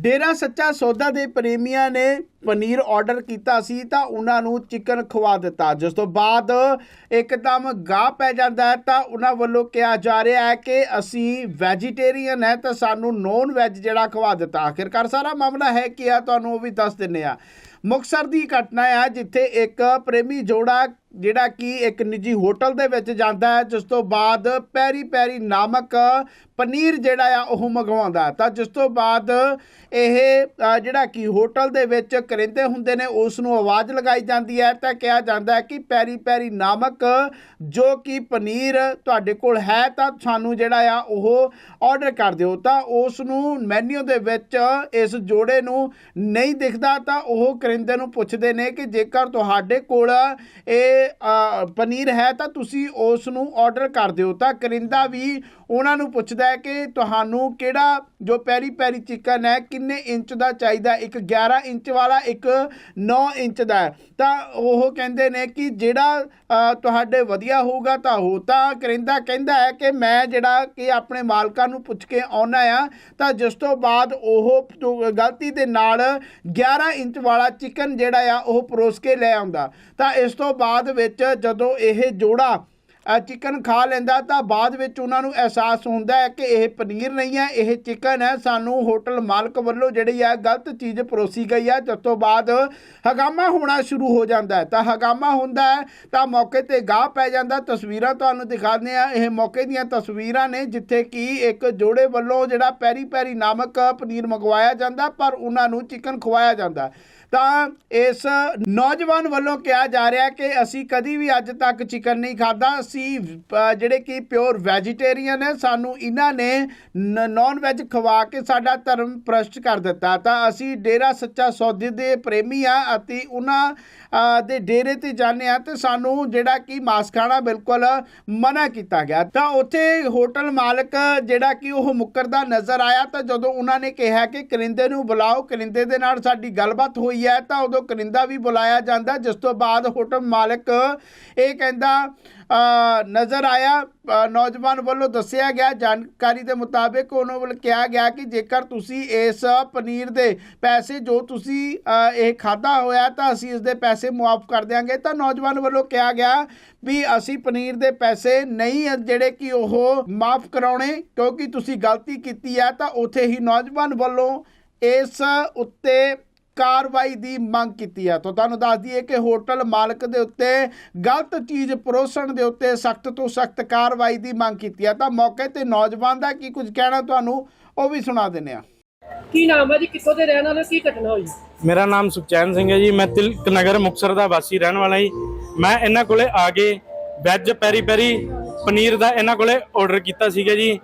ਡੇਰਾ ਸੱਚਾ ਸੌਦਾ ਦੇ ਪ੍ਰੇਮੀਆਂ ਨੇ ਪਨੀਰ ਆਰਡਰ ਕੀਤਾ ਸੀ ਤਾਂ ਉਹਨਾਂ ਨੂੰ ਚਿਕਨ ਖਵਾ ਦਿੱਤਾ। ਜਿਸ ਤੋਂ ਬਾਅਦ ਇੱਕਦਮ ਗਾਹ ਪੈ ਜਾਂਦਾ ਹੈ ਤਾਂ ਉਹਨਾਂ ਵੱਲੋਂ ਕਿਹਾ ਜਾ ਰਿਹਾ ਹੈ ਕਿ ਅਸੀਂ ਵੈਜੀਟੇਰੀਅਨ ਹੈ ਤਾਂ ਸਾਨੂੰ ਨੌਨ ਵੈਜ ਜਿਹੜਾ ਖਵਾ ਦਿੱਤਾ। ਆਖਿਰਕਾਰ ਸਾਰਾ ਮਾਮਲਾ ਹੈ ਕੀ ਆ, ਤੁਹਾਨੂੰ ਉਹ ਵੀ ਦੱਸ ਦਿੰਨੇ ਆ ਮੁਕਤਸਰ ਦੀ ਘਟਨਾ ਹੈ ਜਿੱਥੇ ਇੱਕ ਪ੍ਰੇਮੀ ਜੋੜਾ ਜਿਹੜਾ ਕਿ ਇੱਕ ਨਿੱਜੀ ਹੋਟਲ ਦੇ ਵਿੱਚ ਜਾਂਦਾ ਹੈ, ਜਿਸ ਤੋਂ ਬਾਅਦ ਪੈਰੀ ਪੈਰੀ ਨਾਮਕ ਪਨੀਰ ਜਿਹੜਾ ਆ, ਉਹ ਮੰਗਵਾਉਂਦਾ ਤਾਂ ਜਿਸ ਤੋਂ ਬਾਅਦ ਇਹ ਜਿਹੜਾ ਕਿ ਹੋਟਲ ਦੇ ਵਿੱਚ ਕਰਿੰਦੇ ਹੁੰਦੇ ਨੇ ਉਸ ਨੂੰ ਆਵਾਜ਼ ਲਗਾਈ ਜਾਂਦੀ ਹੈ। ਤਾਂ ਕਿਹਾ ਜਾਂਦਾ ਹੈ ਕਿ ਪੈਰੀ ਪੈਰੀ ਨਾਮਕ ਜੋ ਕਿ ਪਨੀਰ ਤੁਹਾਡੇ ਕੋਲ ਹੈ, ਤਾਂ ਸਾਨੂੰ ਜਿਹੜਾ ਆ, ਉਹ ਆਰਡਰ ਕਰ ਦਿਓ। ਤਾਂ ਉਸ ਨੂੰ ਮੈਨੂ ਦੇ ਵਿੱਚ ਇਸ ਜੋੜੇ ਨੂੰ ਨਹੀਂ ਦਿਖਦਾ, ਤਾਂ ਉਹ ਕਰਿੰਦੇ ਨੂੰ ਪੁੱਛਦੇ ਨੇ ਕਿ ਜੇਕਰ ਤੁਹਾਡੇ ਕੋਲ ਇਹ ਪਨੀਰ ਹੈ ਤਾਂ ਤੁਸੀਂ ਉਸ ਨੂੰ ਆਰਡਰ ਕਰ ਦਿਓ। ਤਾਂ ਕਰਿੰਦਾ ਵੀ ਉਹਨਾਂ ਨੂੰ ਪੁੱਛਦਾ ਹੈ ਕਿ ਤੁਹਾਨੂੰ ਕਿਹੜਾ ਜੋ ਪੈਰੀ ਪੈਰੀ ਚਿਕਨ ਹੈ, ਕਿੰਨੇ ਇੰਚ ਦਾ ਚਾਹੀਦਾ ਇੱਕ 11 ਇੰਚ ਵਾਲਾ, ਇੱਕ 9 ਇੰਚ ਦਾ ਤਾਂ ਉਹ ਕਹਿੰਦੇ ਨੇ ਕਿ ਜਿਹੜਾ ਤੁਹਾਡੇ ਵਧੀਆ ਹੋਊਗਾ ਤਾਂ ਉਹ ਤਾਂ ਕਰਿੰਦਾ ਕਹਿੰਦਾ ਹੈ ਕਿ ਮੈਂ ਜਿਹੜਾ ਕਿ ਆਪਣੇ ਮਾਲਕਾਂ ਨੂੰ ਪੁੱਛ ਕੇ ਆਉਣਾ ਆ, ਤਾਂ ਜਿਸ ਤੋਂ ਬਾਅਦ ਉਹ ਗਲਤੀ ਦੇ ਨਾਲ 11 ਇੰਚ ਵਾਲਾ ਚਿਕਨ ਜਿਹੜਾ ਆ, ਉਹ ਪਰੋਸ ਕੇ ਲੈ ਆਉਂਦਾ। ਤਾਂ ਇਸ ਤੋਂ ਬਾਅਦ ਵਿੱਚ ਜਦੋਂ ਇਹ ਜੋੜਾ ਚਿਕਨ ਖਾ ਲੈਂਦਾ ਤਾਂ ਬਾਅਦ ਵਿੱਚ ਉਹਨਾਂ ਨੂੰ ਅਹਿਸਾਸ ਹੁੰਦਾ ਹੈ ਕਿ ਇਹ ਪਨੀਰ ਨਹੀਂ ਹੈ, ਇਹ ਚਿਕਨ ਹੈ। ਸਾਨੂੰ ਹੋਟਲ ਮਾਲਕ ਵੱਲੋਂ ਜਿਹੜੀ ਹੈ ਗਲਤ ਚੀਜ਼ ਪਰੋਸੀ ਗਈ ਹੈ। ਜਿਸ ਤੋਂ ਬਾਅਦ ਹਗਾਮਾ ਹੋਣਾ ਸ਼ੁਰੂ ਹੋ ਜਾਂਦਾ ਹੈ। ਤਾਂ ਹਗਾਮਾ ਹੁੰਦਾ ਹੈ, ਤਾਂ ਮੌਕੇ ਤੇ ਗਾਹ ਪੈ ਜਾਂਦਾ। ਤਸਵੀਰਾਂ ਤੁਹਾਨੂੰ ਦਿਖਾਉਂਦੇ ਆ ਇਹ ਮੌਕੇ ਦੀਆਂ ਤਸਵੀਰਾਂ ਨੇ, ਜਿੱਥੇ ਕਿ ਇੱਕ ਜੋੜੇ ਵੱਲੋਂ ਜਿਹੜਾ ਪੈਰੀ ਪੈਰੀ ਨਾਮਕ ਪਨੀਰ ਮੰਗਵਾਇਆ ਜਾਂਦਾ, ਪਰ ਉਹਨਾਂ ਨੂੰ ਚਿਕਨ ਖਵਾਇਆ ਜਾਂਦਾ। ਤਾਂ ਇਸ ਨੌਜਵਾਨ ਵੱਲੋਂ ਕਿਹਾ ਜਾ ਰਿਹਾ ਕਿ ਅਸੀਂ ਕਦੀ ਵੀ ਅੱਜ ਤੱਕ ਚਿਕਨ ਨਹੀਂ ਖਾਦਾ ਅਸੀਂ ਜਿਹੜੇ ਕਿ ਪਿਓਰ ਵੈਜੀਟੇਰੀਅਨ ਹੈ, ਸਾਨੂੰ ਇਹਨਾਂ ਨੇ ਨਾਨ ਵੈਜ ਖਵਾ ਕੇ ਸਾਡਾ ਧਰਮ ਪ੍ਰਸ਼ਟ ਕਰ ਦਿੱਤਾ। ਤਾਂ ਅਸੀਂ ਡੇਰਾ ਸੱਚਾ ਸੌਦੇ ਦੇ ਪ੍ਰੇਮੀ ਆ ਅਤੇ ਉਹਨਾਂ ਦੇ ਡੇਰੇ ਤੇ ਜਾਂਦੇ ਆ ਤੇ ਸਾਨੂੰ ਜਿਹੜਾ ਕਿ ਮਾਸ ਖਾਣਾ ਬਿਲਕੁਲ ਮਨਾ ਕੀਤਾ ਗਿਆ। ਤਾਂ ਉੱਥੇ ਹੋਟਲ ਮਾਲਕ ਜਿਹੜਾ ਕਿ ਉਹ ਮੁੱਕਰਦਾ ਨਜ਼ਰ ਆਇਆ ਤਾਂ ਜਦੋਂ ਉਹਨਾਂ ਨੇ ਕਿਹਾ ਕਿ ਕਰਿੰਦੇ ਨੂੰ ਬੁਲਾਓ, ਕਰਿੰਦੇ ਦੇ ਨਾਲ ਸਾਡੀ ਗੱਲਬਾਤ ਹੋਈ ਹੈ ਤਾਂ ਉਦੋਂ ਕਰਿੰਦਾ ਵੀ ਬੁਲਾਇਆ ਜਾਂਦਾ, ਜਿਸ ਤੋਂ ਬਾਅਦ ਹੋਟਲ ਮਾਲਕ ਇਹ ਕਹਿੰਦਾ ਨਜ਼ਰ ਆਇਆ। ਨੌਜਵਾਨ ਵੱਲੋਂ ਦੱਸਿਆ ਗਿਆ, ਜਾਣਕਾਰੀ ਦੇ ਮੁਤਾਬਿਕ ਉਹਨਾਂ ਵੱਲ ਕਿਹਾ ਗਿਆ ਕਿ ਜੇਕਰ ਤੁਸੀਂ ਇਸ ਪਨੀਰ ਦੇ ਪੈਸੇ, ਜੋ ਤੁਸੀਂ ਇਹ ਖਾਦਾ ਹੋਇਆ ਤਾਂ ਅਸੀਂ ਇਸ ਦੇ ਪੈਸੇ ਮੁਆਫ ਕਰ ਦਿਆਂਗੇ। ਤਾਂ ਨੌਜਵਾਨ ਵੱਲੋਂ ਕਿਹਾ ਗਿਆ ਵੀ ਅਸੀਂ ਪਨੀਰ ਦੇ ਪੈਸੇ ਨਹੀਂ ਜਿਹੜੇ ਕਿ ਉਹ ਮਾਫ ਕਰਾਉਣੇ, ਕਿਉਂਕਿ ਤੁਸੀਂ ਗਲਤੀ ਕੀਤੀ ਹੈ ਤਾਂ ਉਥੇ ਹੀ ਨੌਜਵਾਨ ਵੱਲੋਂ ਇਸ ਉੱਤੇ ਕਾਰਵਾਈ ਦੀ ਮੰਗ ਕੀਤੀ ਹੈ ਤਾਂ ਤੁਹਾਨੂੰ ਦੱਸ ਦਈਏ ਕਿ ਹੋਟਲ ਮਾਲਕ ਦੇ ਉੱਤੇ ਗਲਤ ਚੀਜ਼ ਪਰੋਸਣ ਦੇ ਉੱਤੇ ਸਖਤ ਤੋਂ ਸਖਤ ਕਾਰਵਾਈ ਦੀ ਮੰਗ ਕੀਤੀ ਹੈ ਤਾਂ ਮੌਕੇ ਤੇ ਨੌਜਵਾਨ ਦਾ ਕੀ ਕੁਝ ਕਹਿਣਾ ਤੁਹਾਨੂੰ ਉਹ ਵੀ ਸੁਣਾ ਦਿੰਦੇ ਆ। ਕੀ ਨਾਮ ਹੈ ਜੀ? ਕਿੱਥੋਂ ਦੇ ਰਹਿਣ ਵਾਲੇ? ਕੀ ਘਟਨਾ ਹੋਈ? ਮੇਰਾ ਨਾਮ ਸੁਖਚੈਨ ਸਿੰਘ ਹੈ ਜੀ। ਮੈਂ ਤਿਲਕ ਨਗਰ ਮੁਕਤਸਰ ਦਾ ਵਾਸੀ ਰਹਿਣ ਵਾਲਾ ਜੀ। ਮੈਂ ਇਹਨਾਂ ਕੋਲੇ ਆ ਕੇ ਵੈਜ ਪੈਰੀ ਪੈਰੀ ਪਨੀਰ ਦਾ ਇਹਨਾਂ ਕੋਲੇ ਆਰਡਰ ਕੀਤਾ ਸੀਗਾ ਜੀ।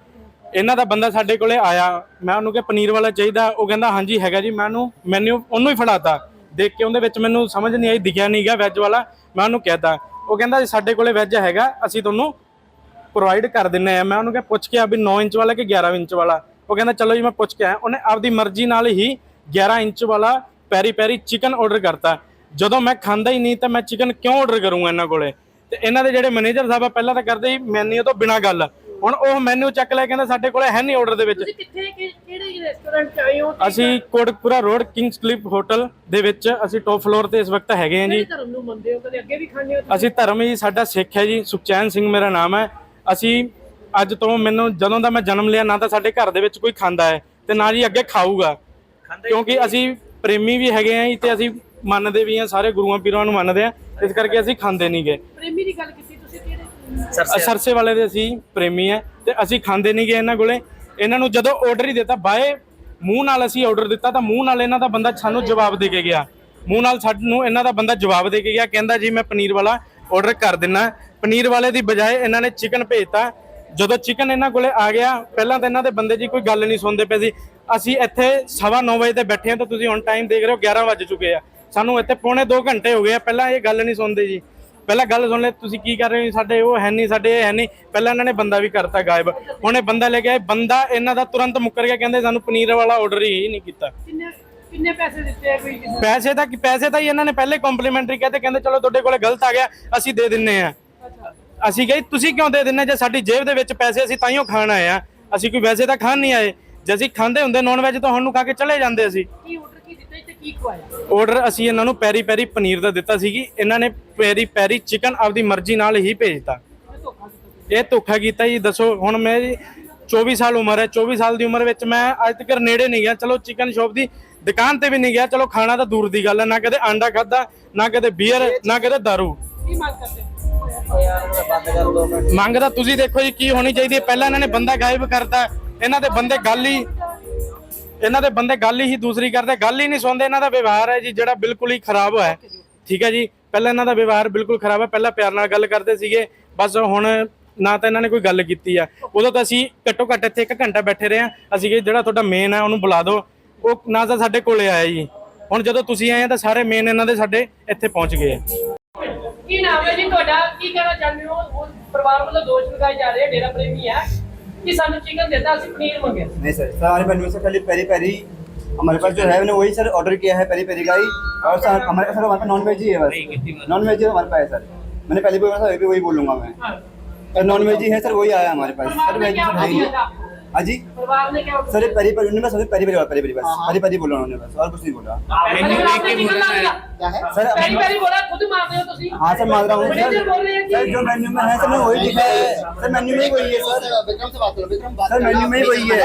ਇਹਨਾਂ ਦਾ ਬੰਦਾ ਸਾਡੇ ਕੋਲੇ ਆਇਆ, ਮੈਂ ਉਹਨੂੰ ਕਿਹਾ, ਪਨੀਰ ਵਾਲਾ ਚਾਹੀਦਾ। ਉਹ ਕਹਿੰਦਾ, ਹਾਂਜੀ, ਹੈਗਾ ਜੀ। ਮੈਂ ਉਹਨੂੰ, ਮੈਨੂ ਉਹਨੂੰ ਹੀ ਫੜਾਤਾ। ਦੇਖ ਕੇ ਉਹਦੇ ਵਿੱਚ ਮੈਨੂੰ ਸਮਝ ਨਹੀਂ ਆਈ, ਦਿਖਿਆ ਨਹੀਂ ਨਹੀਂਗਾ ਵੈਜ ਵਾਲਾ। ਮੈਂ ਉਹਨੂੰ ਕਹਿਤਾ। ਉਹ ਕਹਿੰਦਾ, ਜੀ ਸਾਡੇ ਕੋਲੇ ਵੈਜ ਹੈਗਾ, ਅਸੀਂ ਤੁਹਾਨੂੰ ਪ੍ਰੋਵਾਈਡ ਕਰ ਦਿੰਨੇ ਆ। ਮੈਂ ਉਹਨੂੰ ਕਿਹਾ, ਪੁੱਛ ਕੇ ਆ ਵੀ 9 ਇੰਚ ਵਾਲਾ ਕਿ 11 ਇੰਚ ਵਾਲਾ? ਉਹ ਕਹਿੰਦਾ, ਚਲੋ ਜੀ, ਮੈਂ ਪੁੱਛ ਕੇ ਆਇਆ। ਉਹਨੇ ਆਪਦੀ ਮਰਜ਼ੀ ਨਾਲ ਹੀ 11 ਇੰਚ ਵਾਲਾ ਪੈਰੀ ਪੈਰੀ ਚਿਕਨ ਆਰਡਰ ਕਰਤਾ। ਜਦੋਂ ਮੈਂ ਖਾਂਦਾ ਹੀ ਨਹੀਂ, ਤਾਂ ਮੈਂ ਚਿਕਨ ਕਿਉਂ ਆਰਡਰ ਕਰੂੰਗਾ ਇਹਨਾਂ ਕੋਲੇ? ਤੇ ਇਹਨਾਂ ਦੇ ਜਿਹੜੇ ਮੈਨੇਜਰ ਸਾਹਿਬ ਆ, ਪਹਿਲਾਂ ਤਾਂ ਕਰਦੇ ਸੀ ਮੈਨੂ ਤੋਂ ਬਿਨਾ ਗੱਲ। ਹੁਣ ਉਹ ਮੈਨੂ ਚੱਕ ਲੈ ਕਹਿੰਦਾ ਸਾਡੇ ਕੋਲੇ ਹੈ ਨਹੀਂ ਆਰਡਰ ਦੇ ਵਿੱਚ। ਤੁਸੀਂ ਕਿੱਥੇ ਕਿ- ਕਿਹੜੇ ਰੈਸਟੋਰੈਂਟ ਚ ਆਏ ਹੋ? ਤੇ ਅਸੀਂ Kotkapura road Kings Clip hotel ਦੇ ਵਿੱਚ ਅਸੀਂ ਟੌਪ ਫਲੋਰ ਤੇ ਇਸ ਵਕਤ ਹੈਗੇ ਹਾਂ ਜੀ। ਧਰਮ ਨੂੰ ਮੰਨਦੇ ਹੋ? ਕਦੇ ਅੱਗੇ ਵੀ ਖਾਣੇ ਹੋ ਤੁਸੀਂ? ਅਸੀਂ ਧਰਮ ਜੀ ਸਾਡਾ ਸਿੱਖ ਹੈ ਜੀ। ਸੁਖਚੈਨ ਸਿੰਘ ਮੇਰਾ ਨਾਮ ਹੈ। ਅਸੀਂ ਅੱਜ ਤੋਂ ਮੈਨੂੰ ਜਦੋਂ ਦਾ ਮੈਂ ਜਨਮ ਲਿਆ ਨਾ ਤਾਂ ਸਾਡੇ ਘਰ ਦੇ ਵਿੱਚ ਕੋਈ ਖਾਂਦਾ ਹੈ ਤੇ ਨਾ ਜੀ ਅੱਗੇ ਖਾਊਗਾ। ਕਿਉਂਕਿ ਅਸੀਂ ਪ੍ਰੇਮੀ ਵੀ ਹੈਗੇ ਆਂ ਜੀ ਤੇ ਅਸੀਂ ਮੰਨਦੇ ਵੀ ਆਂ ਸਾਰੇ ਗੁਰੂਆਂ ਪੀਰਾਂ ਨੂੰ ਮੰਨਦੇ ਆਂ ਇਸ ਕਰਕੇ ਅਸੀਂ ਖਾਂਦੇ ਨਹੀਂਗੇ ਪ੍ਰੇਮੀ ਦੀ ਗੱਲ ਕੀਤੀ ਸਰਸੇ ਵਾਲੇ। ਦੇ ਅਸੀਂ ਪ੍ਰੇਮੀ ਆ ਤੇ ਅਸੀਂ ਖਾਂਦੇ ਨਹੀਂ ਗਏ ਇਹਨਾਂ ਕੋਲੇ। ਇਹਨਾਂ ਨੂੰ ਜਦੋਂ ਆਰਡਰ ਹੀ ਦਿੱਤਾ, ਬਾਏ, ਮੂੰਹ ਨਾਲ ਅਸੀਂ ਆਰਡਰ ਦਿੱਤਾ ਤਾਂ ਮੂੰਹ ਨਾਲ ਇਹਨਾਂ ਦਾ ਬੰਦਾ ਸਾਨੂੰ ਜਵਾਬ ਦੇ ਕੇ ਗਿਆ। ਮੂੰਹ ਨਾਲ ਸਾਨੂੰ ਇਹਨਾਂ ਦਾ ਬੰਦਾ ਜਵਾਬ ਦੇ ਕੇ ਗਿਆ, ਕਹਿੰਦਾ ਜੀ ਮੈਂ ਪਨੀਰ ਵਾਲਾ ਆਰਡਰ ਕਰ ਦਿੰਨਾ। ਪਨੀਰ ਵਾਲੇ ਦੀ ਬਜਾਏ ਇਹਨਾਂ ਨੇ ਚਿਕਨ ਭੇਜਤਾ। ਜਦੋਂ ਚਿਕਨ ਇਹਨਾਂ ਕੋਲੇ ਆ ਗਿਆ, ਪਹਿਲਾਂ ਤਾਂ ਇਹਨਾਂ ਦੇ ਬੰਦੇ ਜੀ ਕੋਈ ਗੱਲ ਨਹੀਂ ਸੁਣਦੇ ਪਏ ਸੀ। ਅਸੀਂ ਇੱਥੇ ਸਵਾ ਨੌ ਵਜੇ ਤੇ ਬੈਠੇ ਹਾਂ ਤਾਂ ਤੁਸੀਂ ਹੁਣ ਟਾਈਮ ਦੇਖ ਰਹੇ ਹੋ 11 ਵੱਜ ਚੁੱਕੇ ਆ। ਸਾਨੂੰ ਇੱਥੇ ਪੌਣੇ 2 ਘੰਟੇ ਹੋ ਗਏ ਆ, ਪਹਿਲਾਂ ਇਹ ਗੱਲ ਨਹੀਂ ਸੁਣਦੇ ਜੀ। ਪਹਿਲਾਂ ਗੱਲ ਸੁਣ ਲੈ ਤੁਸੀਂ ਕੀ ਕਰ ਰਹੇ ਹੋ? ਸਾਡੇ ਉਹ ਹੈ ਨਹੀਂ ਸਾਡੇ ਹੈ ਨਹੀਂ। ਪਹਿਲਾਂ ਇਹਨਾਂ ਨੇ ਬੰਦਾ ਵੀ ਕਰਤਾ ਗਾਇਬ। ਹੁਣ ਇਹ ਬੰਦਾ ਲੈ ਕੇ ਆਏ। ਬੰਦਾ ਇਹਨਾਂ ਦਾ ਤੁਰੰਤ ਮੁੱਕਰ ਗਿਆ ਕਹਿੰਦੇ ਸਾਨੂੰ ਪਨੀਰ ਵਾਲਾ ਆਰਡਰ ਹੀ ਨਹੀਂ ਕੀਤਾ। ਕਿੰਨੇ ਕਿੰਨੇ ਪੈਸੇ ਦਿੱਤੇ ਆ ਕੋਈ ਕਿਸੇ ਪੈਸੇ ਤਾਂ ਪੈਸੇ ਤਾਂ ਹੀ ਇਹਨਾਂ ਨੇ ਪਹਿਲੇ ਕੰਪਲੀਮੈਂਟਰੀ ਕਹਤੇ ਕਹਿੰਦੇ ਚਲੋ ਤੁਹਾਡੇ ਕੋਲੇ ਗਲਤ ਆ ਗਿਆ ਅਸੀਂ ਦੇ ਦਿੰਨੇ ਆ। ਅਸੀਂ ਕਹੇ ਤੁਸੀਂ ਕਿਉਂ ਦੇ ਦਿੰਨੇ? ਜੇ ਸਾਡੀ ਜੇਬ ਦੇ ਵਿੱਚ ਪੈਸੇ ਅਸੀਂ ਤਾਈਓ ਖਾਣ ਆਏ ਆ। ਅਸੀਂ ਕੋਈ ਵੈਸੇ ਤਾਂ ਖਾਣ ਨਹੀਂ ਆਏ। ਜੇ ਅਸੀਂ ਖਾਂਦੇ ਹੁੰਦੇ ਨੌਨ ਵੈਜ ਤਾਂ ਹੁਣ ਨੂੰ ਖਾ ਕੇ ਚਲੇ ਜਾਂਦੇ ਅਸੀਂ। ਕੀ ਕੀ ਖਵਾਇਆ ਆਰਡਰ ਅਸੀਂ ਇਹਨਾਂ ਨੂੰ ਪੈਰੀ ਪੈਰੀ ਪਨੀਰ ਦਾ ਦਿੱਤਾ ਸੀਗੀ। ਇਹਨਾਂ ਨੇ ਪੈਰੀ ਪੈਰੀ ਚਿਕਨ ਆਪਦੀ ਮਰਜ਼ੀ ਨਾਲ ਹੀ ਭੇਜਤਾ। ਇਹ ਧੋਖਾ ਕੀਤਾ ਜੀ, ਦੱਸੋ, ਹੁਣ ਮੈਂ 24 ਸਾਲ ਉਮਰ ਹੈ 24 ਸਾਲ ਦੀ ਉਮਰ ਵਿੱਚ ਮੈਂ ਅੱਜ ਤੱਕ ਨੇੜੇ ਨਹੀਂ ਗਿਆ। ਚਲੋ ਚਿਕਨ ਸ਼ਾਪ ਦੀ ਦੁਕਾਨ ਤੇ ਵੀ ਨਹੀਂ ਗਿਆ, ਚਲੋ ਖਾਣਾ ਤਾਂ ਦੂਰ ਦੀ ਗੱਲ ਹੈ, ਨਾ ਕਦੇ ਆਂਡਾ ਖਾਦਾ ਨਾ ਕਦੇ ਬੀਅਰ ਨਾ ਕਦੇ ਦਾਰੂ ਕੀ ਮੰਗ ਕਰਦੇ ਮੰਗ ਤਾਂ ਤੁਸੀਂ ਦੇਖੋ ਜੀ ਕੀ ਹੋਣੀ ਚਾਹੀਦੀ ਹੈ। ਪਹਿਲਾਂ ਇਹਨਾਂ ਨੇ ਬੰਦਾ ਗਾਇਬ ਕਰਤਾ, ਇਹਨਾਂ ਦੇ ਬੰਦੇ ਗੱਲ ਹੀ ਇਹਨਾਂ ਦੇ ਬੰਦੇ ਗੱਲ ਹੀ ਦੂਸਰੀ ਕਰਦੇ, ਗੱਲ ਹੀ ਨਹੀਂ ਸੁਣਦੇ, ਇਹਨਾਂ ਦਾ ਵਿਵਹਾਰ ਹੈ ਜੀ, ਜਿਹੜਾ ਬਿਲਕੁਲ ਹੀ ਖਰਾਬ ਹੈ। ਠੀਕ ਹੈ ਜੀ, ਪਹਿਲਾਂ ਇਹਨਾਂ ਦਾ ਵਿਵਹਾਰ ਬਿਲਕੁਲ ਖਰਾਬ ਹੈ, ਪਹਿਲਾਂ ਪਿਆਰ ਨਾਲ ਗੱਲ ਕਰਦੇ ਸੀਗੇ, ਬਸ ਹੁਣ ਨਾ ਤਾਂ ਇਹਨਾਂ ਨੇ ਕੋਈ ਗੱਲ ਕੀਤੀ ਆ। ਉਦੋਂ ਤਾਂ ਅਸੀਂ ਘੱਟੋ ਘੱਟ ਇੱਥੇ ਇੱਕ ਘੰਟਾ ਬੈਠੇ ਰਹੇ ਆ ਅਸੀਂ ਕਿ ਜਿਹੜਾ ਤੁਹਾਡਾ ਮੇਨ ਹੈ, ਉਹਨੂੰ ਬੁਲਾ ਦਿਓ। ਉਹ ਨਾ ਤਾਂ ਸਾਡੇ ਕੋਲੇ ਆਇਆ ਜੀ। ਹੁਣ ਜਦੋਂ ਤੁਸੀਂ ਆਏ ਆ, ਤਾਂ ਸਾਰੇ ਮੇਨ ਇਹਨਾਂ ਦੇ ਸਾਡੇ ਇੱਥੇ ਪਹੁੰਚ ਗਏ ਕੀ ਨਾਮ ਹੈ ਜੀ ਤੁਹਾਡਾ? ਕੀ ਕਹਿਣਾ ਚਾਹੁੰਦੇ ਹੋ? ਉਹ ਪਰਿਵਾਰ ਵੱਲੋਂ ਦੋਸ਼ ਲਗਾਏ ਜਾ ਰਹੇ ਡੇਰਾ ਪ੍ਰੇਮੀ ਹੈ। कि सानू चिकन देता असली पनीर मंगे नहीं सर सर हमारे मेन्यू से खाली पेरी पेरी हमारे पास जो है मैंने वही सर ऑर्डर किया है पेरी पेरी का ही और सर हमारे सर हमारे पास नॉन वेज ही है बस नॉन वेज ही हमारे पास है सर मैंने पहले भी बोला था अभी भी वही बोलूंगा मैं नॉन वेज ही है सर वही आया हमारे पास सर वेज नहीं है ही order किया था? हाँ जी परिवार ने क्या सर ये पेरी पेरी उन्होंने बस पेरी पेरी बोला पेरी पेरी बस पेरी पेरी बोला उन्होंने बस और कुछ नहीं बोला मैंने आपने चिकन ला दिया सर पहली पहली बोला खुद मार रहे हो ਤੁਸੀਂ हाँ सर मान रहा हूँ मैनेजर बोल रहे हैं सर कि जो मेन्यू में है सर मैं वही लिखा है सर मेन्यू में ही वही है सर विक्रम से बात करो विक्रम बात सर मेन्यू में ही वही है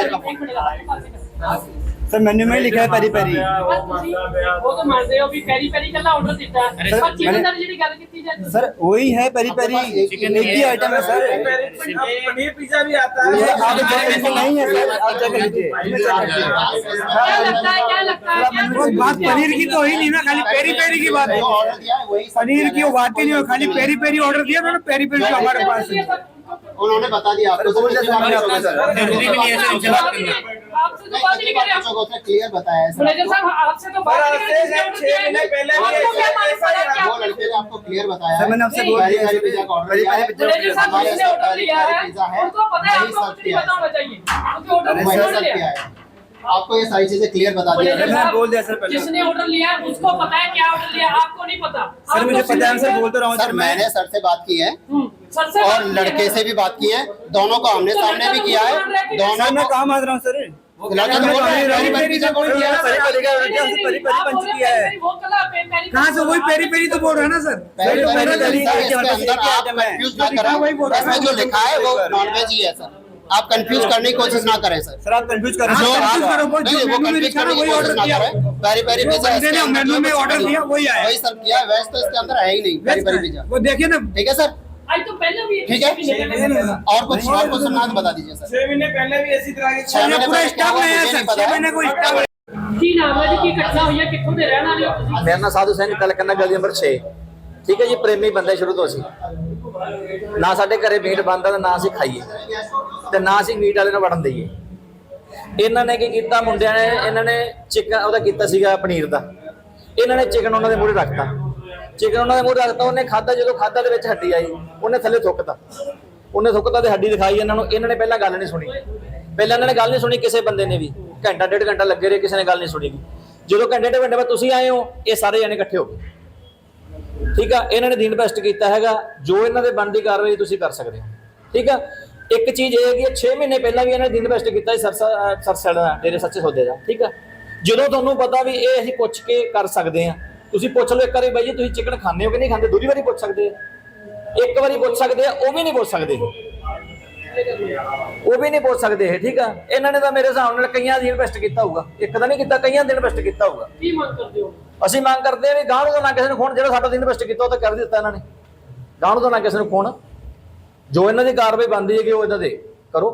एक मिनट आपके पास ही कर। सर मेन्यू में ही लिखा है पेरी पेरी ਬਸ ਤੁਸੀਂ ਉਹ ਤਾਂ ਮੰਨਦੇ ਹੋ ਵੀ ਪੈਰੀ ਪੈਰੀ ਕੱਲਾ ਆਰਡਰ ਦਿੱਤਾ ਹੈ। ਸਰ, ਪਰ ਚਿਕਨ मैंने- ਦਾ ਜਿਹੜੀ ਗੱਲ ਕੀਤੀ ਜਾਂਦੀ सर वही है पेरी पेरी एक ही आइटम है सर पनीर पिज्जा भी आता है ये आप चेक कीजिए नहीं है सर आप चेक कीजिए इसमें चेक कीजिए क्या लगता है क्या लगता है क्या बात पनीर की तो ही नहीं ना खाली पेरी पेरी की बात है जो ऑर्डर दिया है वही सब पनीर दिया की गया वो बात ही नहीं हो खाली पेरी पेरी ऑर्डर दिया मैंने पेरी पेरी तो हमारे पास है है। उन्होंने बता दिया आपको बोल दिया सामने आपको सर जरूरी भी नहीं है सर तो बात नहीं कर रहे हम। क्लियर बताया है मैनेजर साहब आपसे तो बात नहीं कर रहे जिसने order दिया है। छह महीने पहले आपको क्या ऐसा- मालूम पड़ा क्या वो लड़के ने आपको क्लियर बताया सर मैंने आपसे बोल दिया पेरी पिज्जा का ऑर्डर दिया है मैनेजर साहब हमारे ऑर्डर लिया है? उनको पता है आपको कुछ है। चाहिए ऑर्डर ऑर्डर लिया है। ये सारी चीज़ें क्लियर बता दिया है। मैंने बोल दिया सर पहले। जिसने ऑर्डर लिया है उसको पता है क्या ऑर्डर लिया आपको नहीं पता। सर मुझे तो पता है सर सिर्फ- बोल तो रहा हूँ सर मैंने सर से बात की है। हम्म, और लड़के से भी बात की है। दोनों को आमने सामने भी किया है। दोनों में कहा मांग रहा हूँ सर? तो कहाँ से वही पेरी पेरी तो बोल रहा है ना सर? जो लिखा है वो नॉनवेज ही है सर। आप कंफ्यूज करने की कोशिश ना करें सर। सर आप कंफ्यूज कर। रहे हो जो ऑर्डर किया। है मेनू में ऑर्डर दिया वही आया वही सर किया तो इसके अंदर है ही नहीं पिज्जा वो देखिए ना ठीक है सर आज तो पहले भी ठीक है है और कुछ और कुछ सुनना है तो बता दीजिए सर छह महीने पहले भी ऐसी तरह की छह महीने पूरा पहले क्या स्टाफ हुआ, नया मुझे सर नहीं पता छह है। महीने कोई स्टाफ ਕੀ ਨਾਮ ਹੈ ਜੀ ਕੀ ਘਟਨਾ ਹੋਈ ਹੈ ਕਿੱਥੋਂ ਦੇ ਰਹਿਣ ਵਾਲੇ ਹੋ ਤੁਸੀਂ ਮੇਰਾ ਨਾਮ ਸਾਧੂ ਸਿੰਘ ਤਲਕੰਨਾ ਗਲੀ ਨੰਬਰ 6 ਠੀਕ ਹੈ ਜੀ ਪ੍ਰੇਮੀ ਬੰਦੇ ਸ਼ੁਰੂ ਤੋਂ ਅਸੀਂ ਨਾ ਸਾਡੇ ਘਰੇ ਮੀਟ ਬਣਦਾ ਤੇ ਨਾ ਅਸੀਂ ਖਾਈਏ ਤੇ ਨਾ ਅਸੀਂ ਮੀਟ ਵਾਲੇ ਨੂੰ ਵੜਨ ਦਈਏ ਇਹਨਾਂ ਨੇ ਕੀ ਕੀਤਾ ਮੁੰਡਿਆਂ ਨੇ ਇਹਨਾਂ ਨੇ ਚਿਕਨ ਉਹਦਾ ਕੀਤਾ ਸੀਗਾ ਪਨੀਰ ਦਾ ਇਹਨਾਂ ਨੇ ਚਿਕਨ ਉਹਨਾਂ ਦੇ ਮੂਹਰੇ ਰੱਖਤਾ ਚਿਕਨ ਉਹਨਾਂ ਦੇ ਮੂੰਹ ਰੱਖਤਾ ਉਹਨੇ ਖਾਦਾ ਜਦੋਂ ਖਾਦਾ ਦੇ ਵਿੱਚ ਹੱਡੀ ਆਈ, ਉਹਨੇ ਥੱਲੇ ਥੁੱਕਤਾ। ਉਹਨੇ ਥੁੱਕਤਾ ਤੇ ਹੱਡੀ ਦਿਖਾਈ, ਇਹਨਾਂ ਨੂੰ, ਇਹਨਾਂ ਨੇ ਪਹਿਲਾਂ ਗੱਲ ਨਹੀਂ ਸੁਣੀ। ਪਹਿਲਾਂ ਇਹਨਾਂ ਨੇ ਗੱਲ ਨਹੀਂ ਸੁਣੀ ਕਿਸੇ ਬੰਦੇ ਨੇ ਵੀ। ਘੰਟਾ, ਡੇਢ ਘੰਟਾ ਲੱਗੇ ਰਹੇ, ਕਿਸੇ ਨੇ ਗੱਲ ਨਹੀਂ ਸੁਣੀ। ਜਦੋਂ ਘੰਟੇ, ਡੇਢ ਘੰਟੇ ਬਾਅਦ ਤੁਸੀਂ ਆਏ ਹੋ, ਇਹ ਸਾਰੇ ਜਣੇ ਇਕੱਠੇ ਹੋ ਗਏ। ਠੀਕ ਆ? ਇਹਨਾਂ ਨੇ ਦਿਨ ਬੈਸਟ ਕੀਤਾ ਹੈਗਾ। ਜੋ ਇਹਨਾਂ ਦੇ ਬਣਦੀ ਕਾਰਵਾਈ ਤੁਸੀਂ ਕਰ ਸਕਦੇ ਹੋ। ਠੀਕ ਆ? ਇੱਕ ਚੀਜ਼ ਇਹ ਹੈ ਕਿ 6 ਮਹੀਨੇ ਪਹਿਲਾਂ ਵੀ ਇਹਨਾਂ ਨੇ ਦਿਨ ਬੈਸਟ ਕੀਤਾ ਸੀ, ਸਰਸਾ, ਅਹ ਦਾ ਡੇਰੇ ਸੱਚੇ ਸੌਦੇ ਦਾ। ਠੀਕ ਆ? ਜਦੋਂ ਤੁਹਾਨੂੰ ਪਤਾ ਵੀ ਇਹ ਅਸੀਂ ਪੁੱਛ ਕੇ ਕਰ ਸਕਦੇ ਆ ਤੁਸੀਂ ਪੁੱਛ ਲਓ ਇੱਕ ਵਾਰੀ ਬਾਈ ਜੀ ਤੁਸੀਂ ਚਿਕਨ ਖਾਂਦੇ ਹੋ ਕਿ ਨਹੀਂ ਖਾਂਦੇ? ਦੂਜੀ ਵਾਰੀ ਪੁੱਛ ਸਕਦੇ ਆ। ਇੱਕ ਵਾਰੀ ਪੁੱਛ ਸਕਦੇ ਆ ਉਹ ਵੀ ਨਹੀਂ ਪੁੱਛ ਸਕਦੇ। ਉਹ ਵੀ ਨਹੀਂ ਪੁੱਛ ਸਕਦੇ ਠੀਕ ਆ? ਇਹਨਾਂ ਨੇ ਤਾਂ ਮੇਰੇ ਹਿਸਾਬ ਨਾਲ ਕਈਆਂ ਦੀ ਇਨਵੈਸਟ ਕੀਤਾ ਹੋਊਗਾ। ਇੱਕ ਤਾਂ ਨਹੀਂ ਕੀਤਾ ਕਈਆਂ ਦੀ ਇਨਵੈਸਟ ਕੀਤਾ ਹੋਊਗਾ। ਕੀ ਮੰਗ ਕਰਦੇ ਹੋ? ਅਸੀਂ ਮੰਗ ਕਰਦੇ ਆ ਵੀ ਗਾਂਹ ਨੂੰ ਤਾਂ ਨਾ ਕਿਸੇ ਨੂੰ ਖੋਣ ਜਿਹੜਾ ਸਾਡਾ ਇਨਵੈਸਟ ਕੀਤਾ ਉਹ ਤਾਂ ਕਰ ਦਿੱਤਾ ਇਹਨਾਂ ਨੇ। ਗਾਂਹ ਨੂੰ ਤਾਂ ਨਾ ਕਿਸੇ ਨੂੰ ਖੋਣ ਜੋ ਇਹਨਾਂ ਦੀ ਕਾਰਵਾਈ ਬੰਦੀ ਹੈ ਕਿ ਉਹ ਇਹਨਾਂ ਦੇ ਕਰੋ।